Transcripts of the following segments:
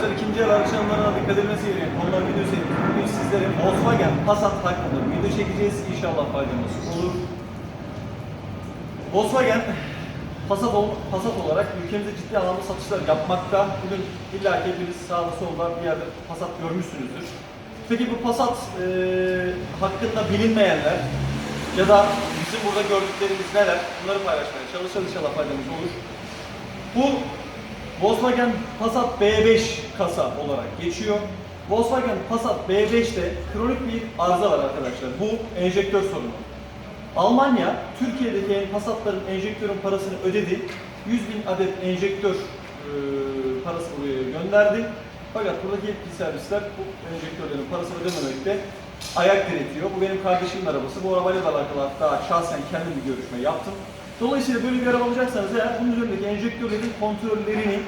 dikkat edilmesi gereken konular video serisi. Bugün sizlere Volkswagen Passat hakkında video çekeceğiz. İnşallah faydamız olur. Volkswagen Passat, ol- Passat olarak ülkemizde ciddi anlamda satışlar yapmakta. Bugün illa ki hepiniz sağda solda bir yerde Passat görmüşsünüzdür. Peki bu Passat e, hakkında bilinmeyenler ya da bizim burada gördüklerimiz neler? Bunları paylaşmaya çalışalım inşallah faydamız olur. Bu Volkswagen Passat B5 kasa olarak geçiyor. Volkswagen Passat B5'te kronik bir arıza var arkadaşlar. Bu enjektör sorunu. Almanya, Türkiye'deki Passat'ların enjektörün parasını ödedi. 100 bin adet enjektör e, parası buraya gönderdi. Fakat buradaki yetkili servisler bu enjektörlerin parasını ödememekte ayak diretiyor. Bu benim kardeşimin arabası. Bu arabayla da alakalı hatta şahsen kendim bir görüşme yaptım. Dolayısıyla böyle bir araba alacaksanız eğer bunun üzerindeki enjektörlerin kontrollerini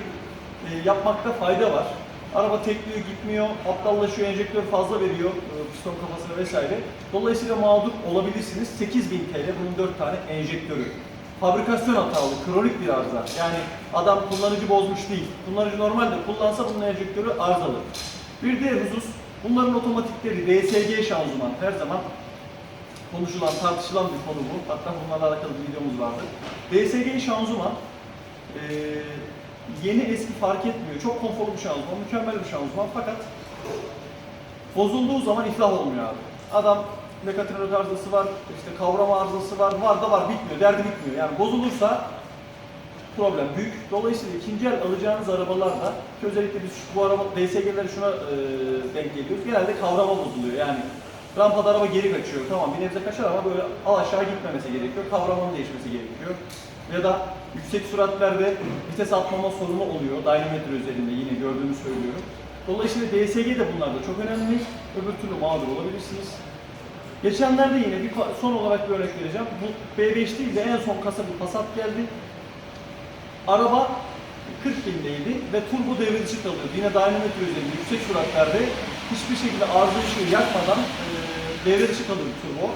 e, yapmakta fayda var. Araba tekliyor, gitmiyor, aptallaşıyor, enjektör fazla veriyor, e, piston kafasına vesaire. Dolayısıyla mağdur olabilirsiniz. 8000 TL bunun 4 tane enjektörü. Fabrikasyon hatalı, kronik bir arıza. Yani adam kullanıcı bozmuş değil. Kullanıcı normalde kullansa bunun enjektörü arızalı. Bir diğer husus, bunların otomatikleri DSG şanzıman her zaman konuşulan, tartışılan bir konu bu. Hatta bunlarla alakalı bir videomuz vardı. DSG şanzıman e, yeni eski fark etmiyor. Çok konforlu bir şanzıman, mükemmel bir şanzıman fakat bozulduğu zaman iflah olmuyor abi. Adam mekatronik arızası var, işte kavrama arızası var, var da var bitmiyor, derdi bitmiyor. Yani bozulursa problem büyük. Dolayısıyla ikinci el alacağınız arabalarda ki özellikle biz bu araba DSG'leri şuna e, denk geliyoruz. Genelde kavrama bozuluyor. Yani rampada araba geri kaçıyor. Tamam bir nebze kaçar ama böyle al aşağı gitmemesi gerekiyor. Kavramanın değişmesi gerekiyor. Ya da yüksek süratlerde vites atmama sorunu oluyor. Dynametre üzerinde yine gördüğümü söylüyorum. Dolayısıyla DSG de bunlarda çok önemli. Öbür türlü mağdur olabilirsiniz. Geçenlerde yine bir son olarak bir örnek vereceğim. Bu B5 değil de en son kasa bir Passat geldi. Araba 40 bindeydi ve turbo dışı kalıyordu. Yine dynametre üzerinde yüksek süratlerde hiçbir şekilde arıza ışığı yakmadan e, devre dışı kalıyor turbo.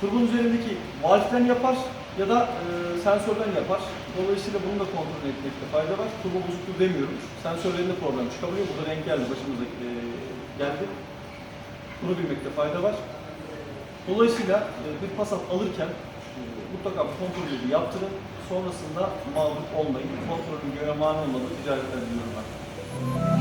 Turbonun üzerindeki valften yapar ya da e, sensörden yapar. Dolayısıyla bunu da kontrol etmekte fayda var. Turbo bozukluğu demiyorum. Sensörlerinde problem çıkabiliyor. Burada denk geldi, başımıza e, geldi. Bunu bilmekte fayda var. Dolayısıyla e, bir Passat alırken e, mutlaka bu kontrolü yaptırın. Sonrasında mağdur olmayın. Kontrolün göre mani olmadığı ticaretler diliyorum ben.